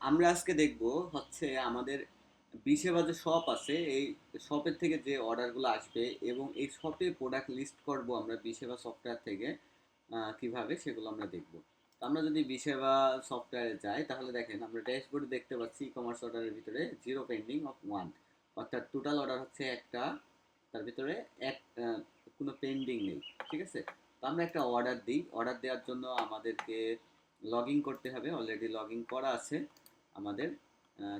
আমরা আজকে দেখব হচ্ছে আমাদের বিশে বাজে শপ আছে। এই শপের থেকে যে অর্ডারগুলো আসবে এবং এই শপে প্রোডাক্ট লিস্ট করব আমরা বিশেবা সফটওয়্যার থেকে কীভাবে সেগুলো আমরা দেখব। তো আমরা যদি বিশেবা সফটওয়্যারে যাই, তাহলে দেখেন আমরা ড্যাশবোর্ডে দেখতে পাচ্ছি ই কমার্স অর্ডারের ভিতরে জিরো পেন্ডিং অফ ওয়ান অর্থাৎ টোটাল অর্ডার হচ্ছে একটা, তার ভিতরে এক কোনো পেন্ডিং নেই, ঠিক আছে? তো আমরা একটা অর্ডার দিই। অর্ডার দেওয়ার জন্য আমাদেরকে লগ করতে হবে। অলরেডি লগ করা আছে। আমাদের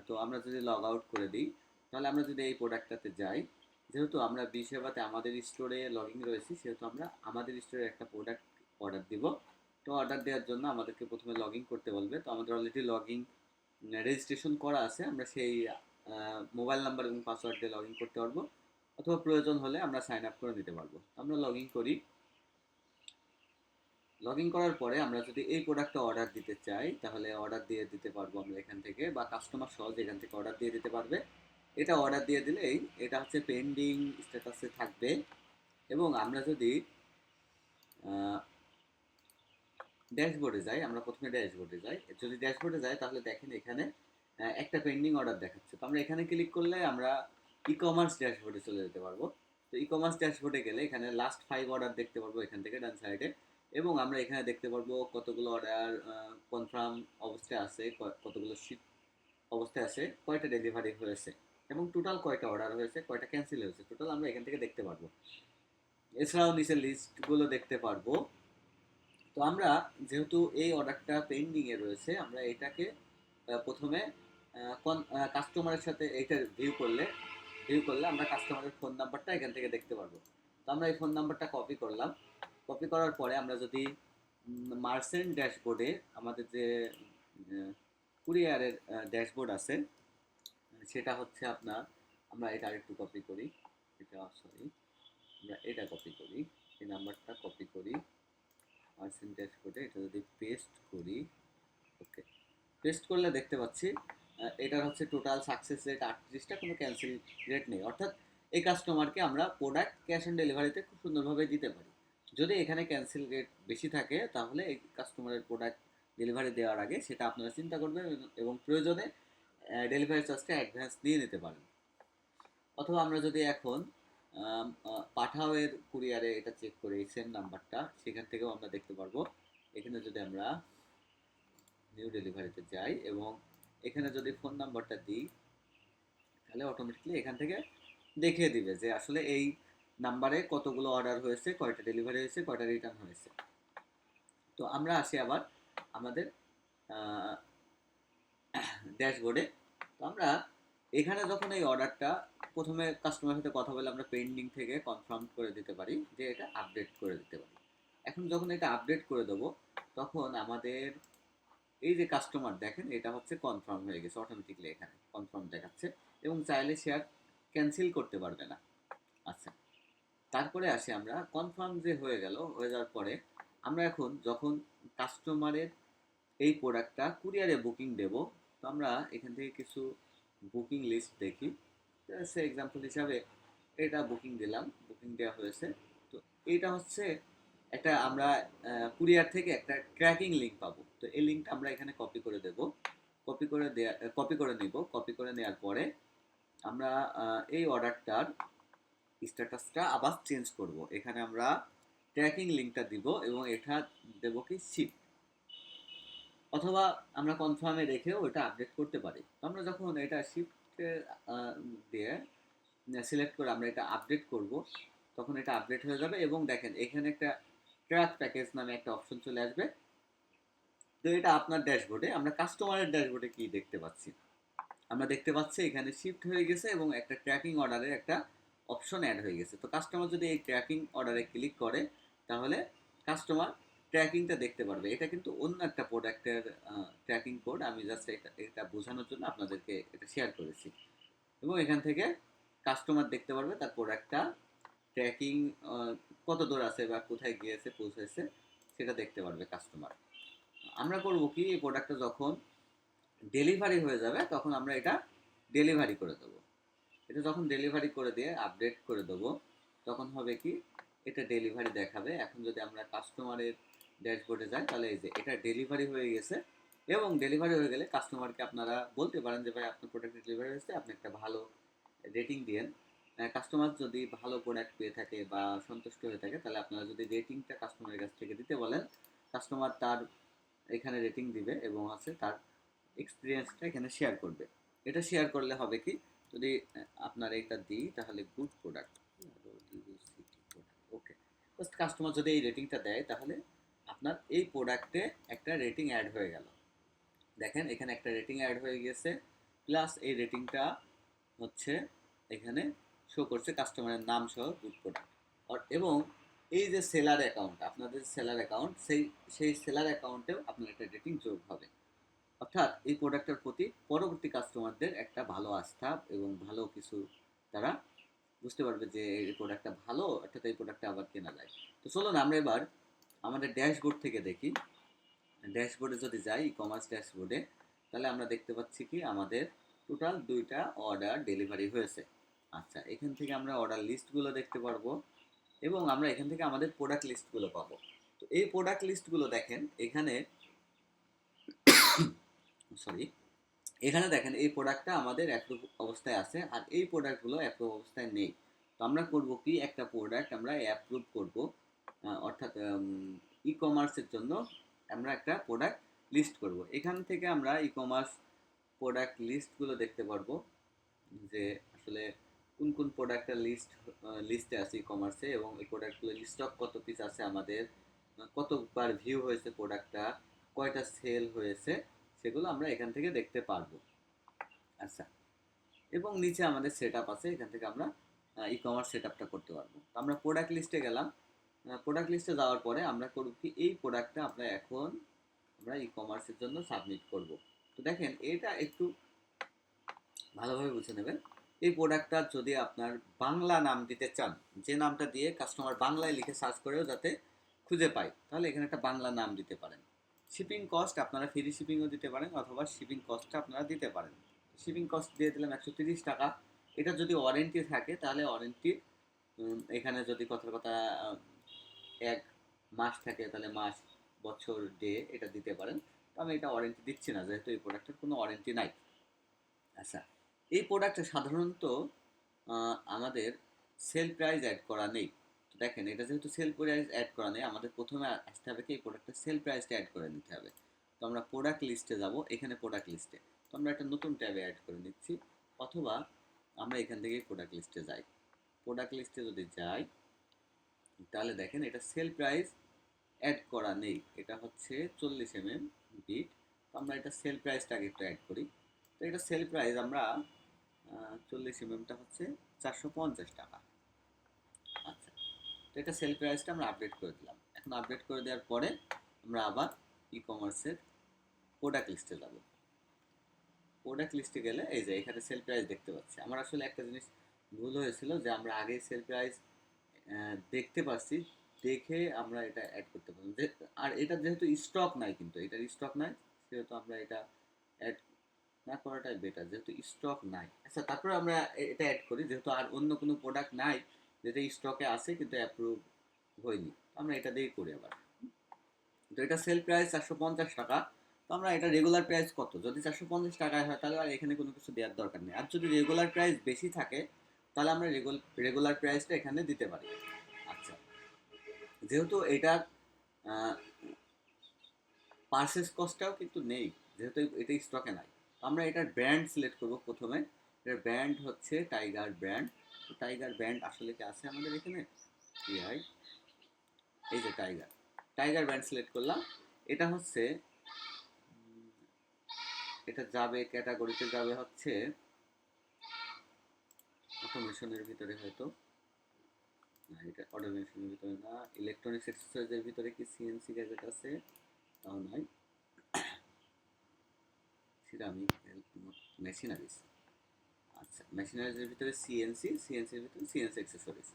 তো আমরা যদি লগ আউট করে দিই, তাহলে আমরা যদি এই প্রোডাক্টটাতে যাই, যেহেতু আমরা বিশেবাতে আমাদের স্টোরে লগ রয়েছি, সেহেতু আমরা আমাদের স্টোরে একটা প্রোডাক্ট অর্ডার দিব। তো অর্ডার দেওয়ার জন্য আমাদেরকে প্রথমে লগ করতে বলবে। তো আমাদের অলরেডি লগ রেজিস্ট্রেশন করা আছে। আমরা সেই মোবাইল নাম্বার এবং পাসওয়ার্ড দিয়ে লগ করতে পারব, অথবা প্রয়োজন হলে আমরা সাইন আপ করে নিতে পারব। আমরা লগ করি। লগ ইন করার পরে আমরা যদি এই প্রোডাক্টটা অর্ডার দিতে চাই, তাহলে অর্ডার দিয়ে দিতে পারব আমরা এখান থেকে বা কাস্টমার সহজ এখান থেকে অর্ডার দিয়ে দিতে পারবে। এটা অর্ডার দিয়ে দিলেই এটা হচ্ছে পেন্ডিং স্ট্যাটাসে থাকবে। এবং আমরা যদি ড্যাশবোর্ডে যাই, আমরা প্রথমে ড্যাশবোর্ডে যাই। যদি ড্যাশবোর্ডে যাই, তাহলে দেখেন এখানে একটা পেন্ডিং অর্ডার দেখাচ্ছে। তো আমরা এখানে ক্লিক করলে আমরা ই কমার্স ড্যাশবোর্ডে চলে যেতে পারব। তো ই কমার্স ড্যাশবোর্ডে গেলে এখানে লাস্ট ফাইভ অর্ডার দেখতে পারব এখান থেকে ডান সাইডে এবং আমরা এখানে দেখতে পারব কতগুলো অর্ডার কনফার্ম অবস্থায় আছে কতগুলো শিট অবস্থায় আছে, কয়টা ডেলিভারি হয়েছে এবং টোটাল কয়টা অর্ডার হয়েছে, কয়টা ক্যান্সেল হয়েছে। টোটাল আমরা এখান থেকে দেখতে পারব। এছাড়াও নিচের লিস্টগুলো দেখতে পারব। তো আমরা যেহেতু এই অর্ডারটা পেন্ডিংয়ে রয়েছে, আমরা এটাকে প্রথমে কাস্টমারের সাথে এইটা ভিউ করলে ভিউ করলে আমরা কাস্টমারের ফোন নাম্বারটা এখান থেকে দেখতে পারব। তো আমরা এই ফোন নাম্বারটা কপি করলাম। কপি করার পরে আমরা যদি মার্সেন্ট ড্যাশবোর্ডে আমাদের যে কুরিয়ারের ড্যাশবোর্ড আছে, সেটা হচ্ছে আপনার, আমরা এটা আরেকটু কপি করি, এটা সরি আমরা এটা কপি করি, এই নাম্বারটা কপি করি মার্সেন্ট ড্যাশবোর্ডে এটা যদি পেস্ট করি ওকে পেস্ট করলে দেখতে পাচ্ছি এটার হচ্ছে টোটাল সাকসেস রেট আটত্রিশটা, কোনো ক্যান্সেল রেট নেই। অর্থাৎ এই কাস্টমারকে আমরা প্রোডাক্ট ক্যাশ অন ডেলিভারিতে খুব সুন্দরভাবে দিতে পারি। যদি এখানে ক্যান্সেল রেট বেশি থাকে, তাহলে কাস্টমারের প্রোডাক্ট ডেলিভারি দেওয়ার আগে সেটা আপনারা চিন্তা করবেন এবং- প্রয়োজনে ডেলিভারি চার্জটা অ্যাডভান্স নিয়ে নিতে পারেন। অথবা আমরা যদি এখন পাঠাওয়ের কুরিয়ারে এটা চেক করি সেম নাম্বারটা সেখান থেকেও আমরা দেখতে পারব। এখানে যদি আমরা নিউ ডেলিভারিতে যাই এবং এখানে যদি ফোন নাম্বারটা দিই, তাহলে অটোমেটিকলি এখান থেকে দেখিয়ে দিবে যে আসলে এই নাম্বারে কতগুলো অর্ডার হয়েছে, কয়টা ডেলিভারি হয়েছে, কয়টা রিটার্ন হয়েছে। তো আমরা আসি আবার আমাদের ড্যাশবোর্ডে তো আমরা এখানে যখন এই অর্ডারটা প্রথমে কাস্টমারের সাথে কথা বলে আমরা পেন্ডিং থেকে কনফার্ম করে দিতে পারি যে এটা আপডেট করে দিতে পারি। এখন যখন এটা আপডেট করে দেবো, তখন আমাদের এই যে কাস্টমার দেখেন এটা হচ্ছে কনফার্ম হয়ে গেছে অটোমেটিকলি এখানে কনফার্ম দেখাচ্ছে এবং চাইলে শেয়ার ক্যান্সেল করতে পারবে না। আচ্ছা তারপরে আসি আমরা কনফার্ম যে হয়ে গেল, হয়ে যাওয়ার পরে আমরা এখন যখন কাস্টমারের এই প্রোডাক্টটা কুরিয়ারে বুকিং দেব, তো আমরা এখান থেকে কিছু বুকিং লিস্ট দেখি। সে এক্সাম্পল হিসাবে এটা বুকিং দিলাম বুকিং দেওয়া হয়েছে। তো এইটা হচ্ছে একটা আমরা কুরিয়ার থেকে একটা ট্র্যাকিং লিঙ্ক পাবো। তো এই লিঙ্কটা আমরা এখানে কপি করে দেব। কপি করে দেয়া কপি করে নিব। কপি করে নেওয়ার পরে আমরা এই অর্ডারটার স্ট্যাটাসটা আবার চেঞ্জ করব। এখানে আমরা ট্র্যাকিং লিঙ্কটা দিব এবং এটা দেব কি শিপ অথবা আমরা কনফার্মে রেখেও এটা আপডেট করতে পারি। আমরা যখন এটা শিফটে দিয়ে সিলেক্ট করে আমরা এটা আপডেট করব, তখন এটা আপডেট হয়ে যাবে এবং দেখেন এখানে একটা ট্র্যাক প্যাকেজ নামে একটা অপশন চলে আসবে। তো এটা আপনার ড্যাশবোর্ডে, আমরা কাস্টমারের ড্যাশবোর্ডে কি দেখতে পাচ্ছি? আমরা দেখতে পাচ্ছি এখানে শিফট হয়ে গেছে এবং একটা ট্র্যাকিং অর্ডারের একটা অপশন অ্যাড হয়ে গেছে। তো কাস্টমার যদি এই ট্র্যাকিং অর্ডারে ক্লিক করে, তাহলে কাস্টমার ট্র্যাকিংটা দেখতে পারবে। এটা কিন্তু অন্য একটা প্রোডাক্টের ট্র্যাকিং কোড আমি জাস্ট এটা এটা বোঝানোর জন্য আপনাদেরকে এটা শেয়ার করেছি। এবং এখান থেকে কাস্টমার দেখতে পারবে তার প্রোডাক্টটা ট্র্যাকিং কত দূর আছে বা কোথায় গিয়েছে, পৌঁছেছে, সেটা দেখতে পারবে কাস্টমার আমরা করব কি, এই প্রোডাক্টটা যখন ডেলিভারি হয়ে যাবে, তখন আমরা এটা ডেলিভারি করে দেবো। এটা যখন ডেলিভারি করে দিয়ে আপডেট করে দেবো, তখন হবে কি, এটা ডেলিভারি দেখাবে। এখন যদি আমরা কাস্টমারের ড্যাশবোর্ডে যাই, তাহলে এই যে এটা ডেলিভারি হয়ে গেছে এবং ডেলিভারি হয়ে গেলে কাস্টমারকে আপনারা বলতে পারেন যে, ভাই, আপনার প্রোডাক্ট ডেলিভারি হয়েছে, আপনি একটা ভালো রেটিং দিয়েন। কাস্টমার যদি ভালো প্রোডাক্ট পেয়ে থাকে বা সন্তুষ্ট হয়ে থাকে, তাহলে আপনারা যদি রেটিংটা কাস্টমারের কাছ থেকে দিতে বলেন কাস্টমার তার এখানে রেটিং দিবে এবং আছে তার এক্সপিরিয়েন্সটা এখানে শেয়ার করবে। এটা শেয়ার করলে হবে কি যদি আপনার এটা দিই, তাহলে good product okay just customer যদি এই রেটিংটা দেয়, তাহলে আপনার এই প্রোডাক্টে একটা রেটিং অ্যাড হয়ে গেল। দেখেন, এখানে একটা রেটিং অ্যাড হয়ে গেছে। প্লাস এই রেটিংটা হচ্ছে, এখানে শো করছে কাস্টমারের নাম সহ গুড প্রোডাক্ট এবং এই যে সেলার অ্যাকাউন্ট আপনাদের সেলার অ্যাকাউন্ট সেই সেই সেলার অ্যাকাউন্টেও আপনার একটা রেটিং যোগ হবে। অর্থাৎ এই প্রোডাক্টের প্রতি পরবর্তী কাস্টমারদের একটা ভালো আস্থা এবং ভালো কিছু তারা বুঝতে পারবে যে এই প্রোডাক্টটা ভালো, অর্থাৎ এই প্রোডাক্টটা আবার কেনা যায়। তো চলুন আমরা এবার আমাদের ড্যাশবোর্ড থেকে দেখি। ড্যাশবোর্ডে যদি যাই ই কমার্স ড্যাশবোর্ডে তাহলে আমরা দেখতে পাচ্ছি কি আমাদের টোটাল দুইটা অর্ডার ডেলিভারি হয়েছে। আচ্ছা এখান থেকে আমরা অর্ডার লিস্টগুলো দেখতে পারব এবং আমরা এখান থেকে আমাদের প্রোডাক্ট লিস্টগুলো পাবো। তো এই প্রোডাক্ট লিস্টগুলো দেখেন, এখানে সরি এখানে দেখেন, এই প্রোডাক্টটা আমাদের অ্যাপ্রুভ অবস্থায় আছে আর এই প্রোডাক্টগুলো অ্যাপ্রুভ অবস্থায় নেই। তো আমরা করব কি? একটা প্রোডাক্ট আমরা অ্যাপ্রুভ করব অর্থাৎ ই কমার্সের জন্য আমরা একটা প্রোডাক্ট লিস্ট করব। এখান থেকে আমরা ই কমার্স প্রোডাক্ট লিস্টগুলো দেখতে পারব যে আসলে কোন কোন প্রোডাক্টের লিস্ট লিস্টে আছে ই কমার্সে এবং এই প্রোডাক্টগুলো স্টক কত পিস আছে আমাদের, কতবার ভিউ হয়েছে প্রোডাক্টটা কয়টা সেল হয়েছে সেগুলো আমরা এখান থেকে দেখতে পারব। আচ্ছা এবং নিচে আমাদের সেট আছে, এখান থেকে আমরা ই কমার্স সেট করতে পারব। আমরা প্রোডাক্ট লিস্টে গেলাম। প্রোডাক্ট লিস্টে যাওয়ার পরে আমরা করব কি, এই প্রোডাক্টটা আমরা এখন আমরা ই কমার্সের জন্য সাবমিট করব। তো দেখেন, এটা একটু ভালোভাবে বুঝে নেবেন। এই প্রোডাক্টটা যদি আপনার বাংলা নাম দিতে চান, যে নামটা দিয়ে কাস্টমার বাংলায় লিখে সার্চ করেও যাতে খুঁজে পায়, তাহলে এখানে একটা বাংলা নাম দিতে পারেন। শিপিং কস্ট আপনারা ফ্রি শিপিংও দিতে পারেন অথবা শিপিং কস্টটা আপনারা দিতে পারেন। শিপিং কস্ট দিয়ে দিলাম একশো তিরিশ টাকা। এটা যদি ওয়ারেন্টি থাকে তাহলে ওয়ারেন্টি এখানে যদি কথার কথা এক মাস থাকে তাহলে মাস, বছর ডে এটা দিতে পারেন। আমি এটা ওয়ারেন্টি দিচ্ছি না, যেহেতু এই প্রোডাক্টের কোনো ওয়ারেন্টি নাই। আচ্ছা এই প্রোডাক্টে সাধারণত আমাদের সেল প্রাইস অ্যাড করা নেই। দেখেন, এটা যেহেতু সেল প্রাইস অ্যাড করা নেই, আমাদের প্রথমে আসতে হবে কি এই প্রোডাক্টের সেল প্রাইসটা অ্যাড করে নিতে হবে। তো আমরা প্রোডাক্ট লিস্টে যাব, এখানে প্রোডাক্ট লিস্টে তো আমরা একটা নতুন ট্যাবে অ্যাড করে নিচ্ছি, অথবা আমরা এখান থেকেই প্রোডাক্ট লিস্টে যাই। প্রোডাক্ট লিস্টে যদি যাই, তাহলে দেখেন এটা সেল প্রাইস অ্যাড করা নেই। এটা হচ্ছে চল্লিশ এম এম বিট তো আমরা এটা সেল প্রাইসটা আগে একটু অ্যাড করি। তো এটা সেল প্রাইস আমরা চল্লিশ এম এমটা হচ্ছে চারশো পঞ্চাশ টাকা। এটা সেল প্রাইসটা আমরা আপডেট করে দিলাম। এখন আপডেট করে দেওয়ার পরে আমরা আবার ই কমার্সের প্রোডাক্ট লিস্টে যাব। প্রোডাক্ট লিস্টে গেলে এই যে এখানে সেল প্রাইস দেখতে পাচ্ছি। আমার আসলে একটা জিনিস ভুল হয়েছিল যে আমরা আগে সেল প্রাইস দেখতে পাচ্ছি, দেখে আমরা এটা অ্যাড করতে পারি যে- আর এটা যেহেতু স্টক নাই কিন্তু, এটার স্টক নাই, সেহেতু আমরা এটা অ্যাড না করাটাই বেটার যেহেতু স্টক নাই। আচ্ছা তারপরে আমরা এটা অ্যাড করি, যেহেতু আর অন্য কোনো প্রোডাক্ট নাই যেটা স্টকে আছে কিন্তু অ্যাপ্রুভ হয়নি। আমরা এটা দিয়েই করি আবার। তো এটা সেল প্রাইস চারশো পঞ্চাশ টাকা। তো আমরা এটা রেগুলার প্রাইস কত? যদি চারশো পঞ্চাশ টাকায় হয়, তাহলে আর এখানে কোনো কিছু দেওয়ার দরকার নেই। আর যদি রেগুলার প্রাইস বেশি থাকে, তাহলে আমরা রেগুলার প্রাইসটা এখানে দিতে পারি। আচ্ছা। যেহেতু এটার পারচেস কস্টটাও কিন্তু নেই, যেহেতু এটা স্টকে নাই। আমরা এটার ব্র্যান্ড সিলেক্ট করব প্রথমে। এটার ব্র্যান্ড হচ্ছে টাইগার ব্র্যান্ড টাইগার ব্যান্ড আসলে কি আছে আমাদের এখানে? কি হয় এই যে টাইগার টাইগার ব্যান্ড সিলেক্ট করলাম। এটা হচ্ছে এটা যাবে ক্যাটাগরিতে যাবে হচ্ছে অটোমেশনের ভিতরে হয়তো। না, এটা অটোমেশনের ভিতরে না। ইলেকট্রনিক্স এক্সেসরিজের ভিতরে কি সিএনসি গ্যাজেট আছে? তাও নয় সিরামিক মেশিনারিজ মেশিনারিজের ভিতরে সিএনসি সিএনসির ভিতরে সিএনসি অ্যাক্সেসরিজ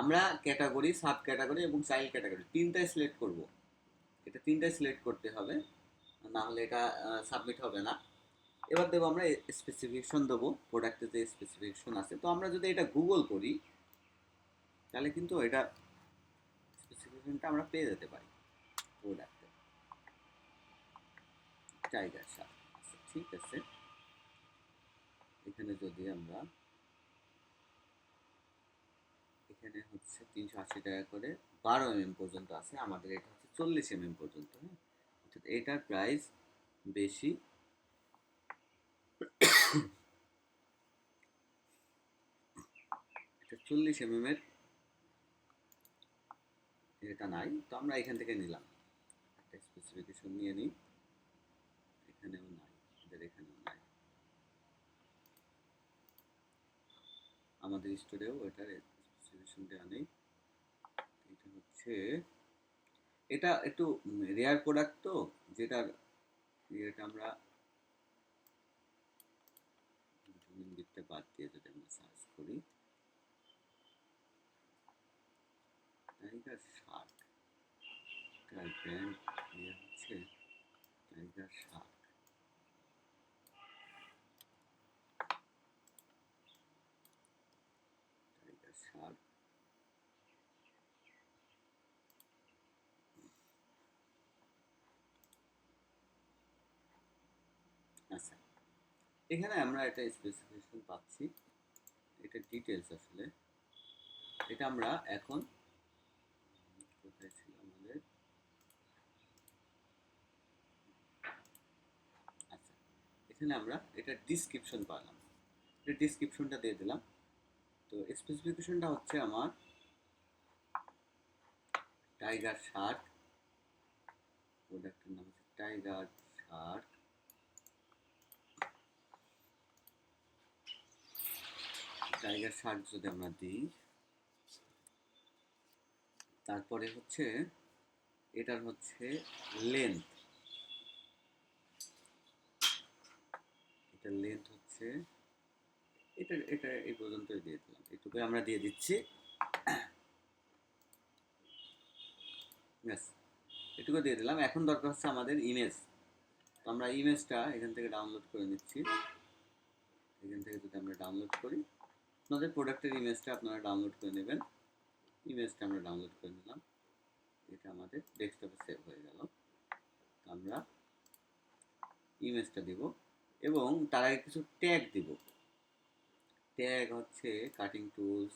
আমরা ক্যাটাগরি সাব ক্যাটাগরি এবং চাইল্ড ক্যাটাগরি তিনটাই সিলেক্ট করব। এটা তিনটাই সিলেক্ট করতে হবে, না হলে এটা সাবমিট হবে না। এবার দেবো আমরা স্পেসিফিকেশন দেবো প্রোডাক্টের যে স্পেসিফিকেশন আছে। তো আমরা যদি এটা গুগল করি, তাহলে কিন্তু এটা স্পেসিফিকেশনটা আমরা পেয়ে যেতে পারি প্রোডাক্টে টাইগার আচ্ছা ঠিক আছে? এখানে যদি আমরা এখানে হচ্ছে তিনশো আশি টাকা করে বারো এম পর্যন্ত আছে, আমাদের এটা হচ্ছে চল্লিশ এম পর্যন্ত হ্যাঁ? এটার প্রাইস বেশি। এটা চল্লিশ এম এর এটা নাই, তো আমরা এখান থেকে নিলাম। একটা স্পেসিফিকেশন নিয়ে নিই। এখানেও নাই এখানেও নাই আমাদের স্টোরেও এটার স্পেসিফিকেশন দেওয়া নেই। এটা হচ্ছে, এটা একটু রেয়ার প্রোডাক্ট তো, যেটার ইয়েটা আমরা জমিন বিটটা বাদ দিয়ে যদি আমরা সার্চ করি। টাইগার শার্ক এটার ব্র্যান্ড হচ্ছে টাইগার শার্ক টাইগার শার্ক আচ্ছা এখানে আমরা একটা স্পেসিফিকেশন পাচ্ছি। এটা ডিটেলস আসলে। এটা আমরা এখন কোথায় ছিল আমাদের? আচ্ছা এখানে আমরা এটা ডিসক্রিপশন পালাম। এটা ডিসক্রিপশনটা দিয়ে দিলাম। তো স্পেসিফিকেশনটা হচ্ছে আমার টাইগার শার্ক প্রোডাক্টের নাম হচ্ছে টাইগার শার্ক টাইগার শার্ক যদি আমরা দিই, তারপরে হচ্ছে এটার হচ্ছে লেন্থ এটা লেন্থ হচ্ছে, এটা এটা এই পর্যন্তই দিয়ে দিলাম। এটুকু আমরা দিয়ে দিচ্ছি। ব্যাস, এটুকু দিয়ে দিলাম। এখন দরকার হচ্ছে আমাদের ইমেজ তো আমরা ইমেজটা এখান থেকে ডাউনলোড করে নিচ্ছি। এখান থেকে যদি আমরা ডাউনলোড করি আপনাদের প্রোডাক্টের ইমেজটা আপনারা ডাউনলোড করে নেবেন। ইমেজটা আমরা ডাউনলোড করে নিলাম। এটা আমাদের ডেস্কটপে সেভ হয়ে গেল। আমরা ইমেজটা দিব এবং তার আগে কিছু ট্যাগ দিব। ট্যাগ হচ্ছে কাটিং টুলস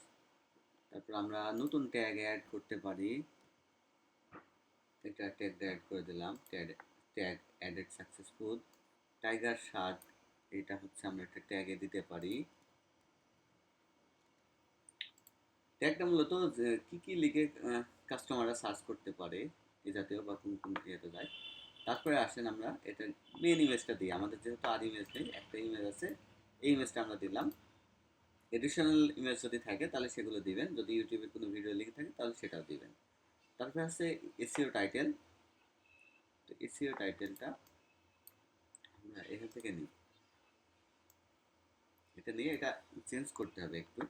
তারপর আমরা নতুন ট্যাগ অ্যাড করতে পারি। একটা ট্যাগ অ্যাড করে দিলাম। Tag tag added successful tiger shirt এটা হচ্ছে আমরা একটা ট্যাগে দিতে পারি। ট্যাগটা মূলত কি কি লিখে কাস্টমাররা সার্চ করতে পারে, এ জাতীয় বা কোন কোন ইয়েতে যায়, তারপরে আসেন আমরা, এটা মেন ইমেজটা দিই। আমাদের যেহেতু আর ইমেজ নেই, একটা ইমেজ আছে, এই ইমেজটা আমরা দিলাম। এডিশনাল ইমেজ যদি থাকে, তাহলে সেগুলো দিবেন। যদি ইউটিউবে কোনো ভিডিও লিখে থাকে, তাহলে সেটাও দিবেন। তারপরে আছে এসিও টাইটেল তো এসিও টাইটেলটা আমরা এখান থেকে নিই। এটা নিয়ে এটা চেঞ্জ করতে হবে একটু।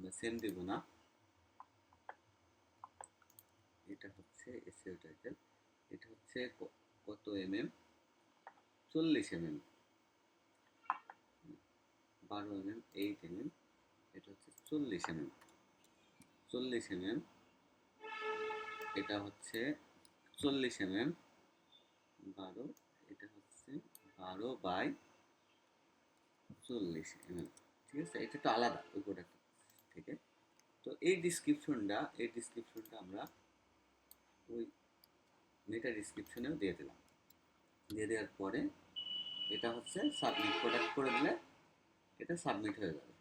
আমরা সেম দেব না। এটা হচ্ছে এসিও টাইটেল এটা হচ্ছে কত এম এম চল্লিশ এম এম বারো M M eight M M এটা হচ্ছে চল্লিশ এম এম চল্লিশ এম এম এটা হচ্ছে চল্লিশ এম এম বারো, এটা হচ্ছে বারো বাই চল্লিশ এম এম ঠিক আছে? এটা তো আলাদা ওই প্রোডাক্ট থেকে। তো এই ডিসক্রিপশনটা এই ডিসক্রিপশনটা আমরা ওই মেটা ডিসক্রিপশনেও দিয়ে দিলাম। দিয়ে দেওয়ার পরে এটা হচ্ছে সাবমিট প্রোডাক্ট করে দিলে এটা সাবমিট হয়ে যাবে।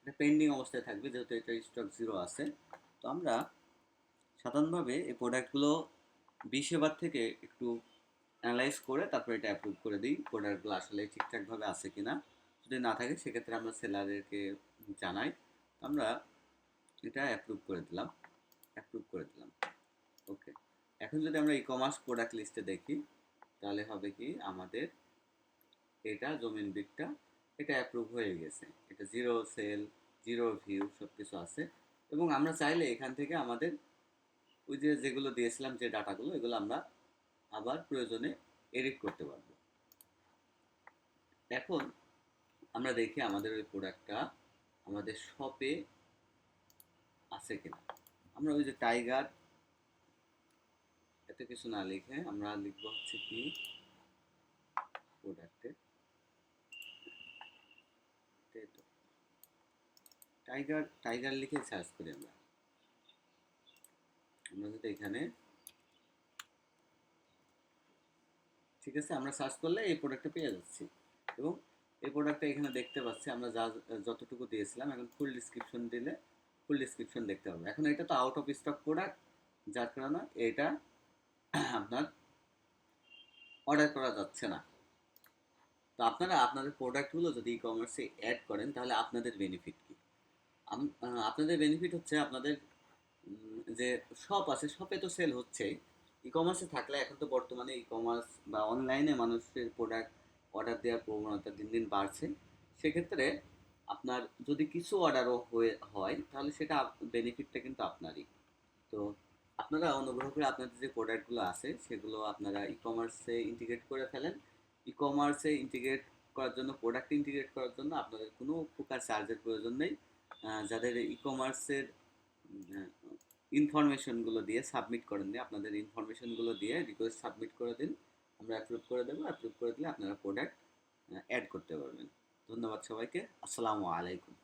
এটা পেন্ডিং অবস্থায় থাকবে, যেহেতু এটা স্টক জিরো আছে। তো আমরা সাধারণভাবে এই প্রোডাক্টগুলো বিশ এবার থেকে একটু অ্যানালাইজ করে তারপরে এটা অ্যাপ্রুভ করে দিই প্রোডাক্টগুলো আসলে ঠিকঠাকভাবে আছে কি না যদি না থাকে, সেক্ষেত্রে আমরা সেলারদেরকে জানাই। আমরা এটা অ্যাপ্রুভ করে দিলাম অ্যাপ্রুভ করে দিলাম। ওকে এখন যদি আমরা ই কমার্স প্রোডাক্ট লিস্টে দেখি, তাহলে হবে কি আমাদের এটা জমিন বিটটা, এটা অ্যাপ্রুভ হয়ে গেছে। এটা জিরো সেল জিরো ভিউ সব কিছু আছে। এবং আমরা চাইলে এখান থেকে আমাদের ওই যে যেগুলো দিয়েছিলাম যে ডাটাগুলো, এগুলো আমরা আবার প্রয়োজনে এডিট করতে পারব। এখন আমরা দেখি আমাদের ওই প্রোডাক্টটা আমাদের শপে আছে কিনা। আমরা ওই যে টাইগার, এত কিছু না লিখে আমরা লিখব হচ্ছে কি টাইগার টাইগার লিখে সার্চ করি আমরা। আমরা যদি এখানে, ঠিক আছে, আমরা সার্চ করলে এই প্রোডাক্টটা পেয়ে যাচ্ছি। এবং এই প্রোডাক্টটা এখানে দেখতে পাচ্ছি, আমরা যা, যতটুকু দিয়েছিলাম, এখন ফুল ডিসক্রিপশন দিলে ফুল ডিসক্রিপশন দেখতে পাবো। এখন এটা তো আউট অফ স্টক প্রোডাক্ট যার কারণে এটা আপনার অর্ডার করা যাচ্ছে না। তো আপনারা আপনাদের প্রোডাক্টগুলো যদি ই কমার্সে অ্যাড করেন, তাহলে আপনাদের বেনিফিট কী? আপনাদের বেনিফিট হচ্ছে আপনাদের যে শপ আছে শপে তো সেল হচ্ছে ই কমার্সে থাকলে এখন তো বর্তমানে ই কমার্স বা অনলাইনে মানুষের প্রোডাক্ট অর্ডার দেওয়ার প্রবণতা দিন দিন বাড়ছে, সেক্ষেত্রে আপনার যদি কিছু অর্ডারও হয়ে, হয়, তাহলে সেটা বেনিফিটটা কিন্তু আপনারই। তো আপনারা অনুগ্রহ করে আপনাদের যে প্রোডাক্টগুলো আছে, সেগুলো আপনারা ই কমার্সে ইন্টিগ্রেট করে ফেলেন। ই কমার্সে ইন্টিগ্রেট করার জন্য প্রোডাক্ট ইন্টিগ্রেট করার জন্য আপনাদের কোনো প্রকার চার্জের প্রয়োজন নেই। যাদের ই কমার্সের ইনফরমেশনগুলো দিয়ে সাবমিট করেন আপনাদের ইনফরমেশনগুলো দিয়ে রিকোয়েস্ট সাবমিট করে দিন। আমরা অ্যাপ্রুভ করে দেবো অ্যাপ্রুভ করে দিলে আপনারা প্রোডাক্ট অ্যাড করতে পারবেন। ধন্যবাদ সবাইকে। আসসালামু আলাইকুম।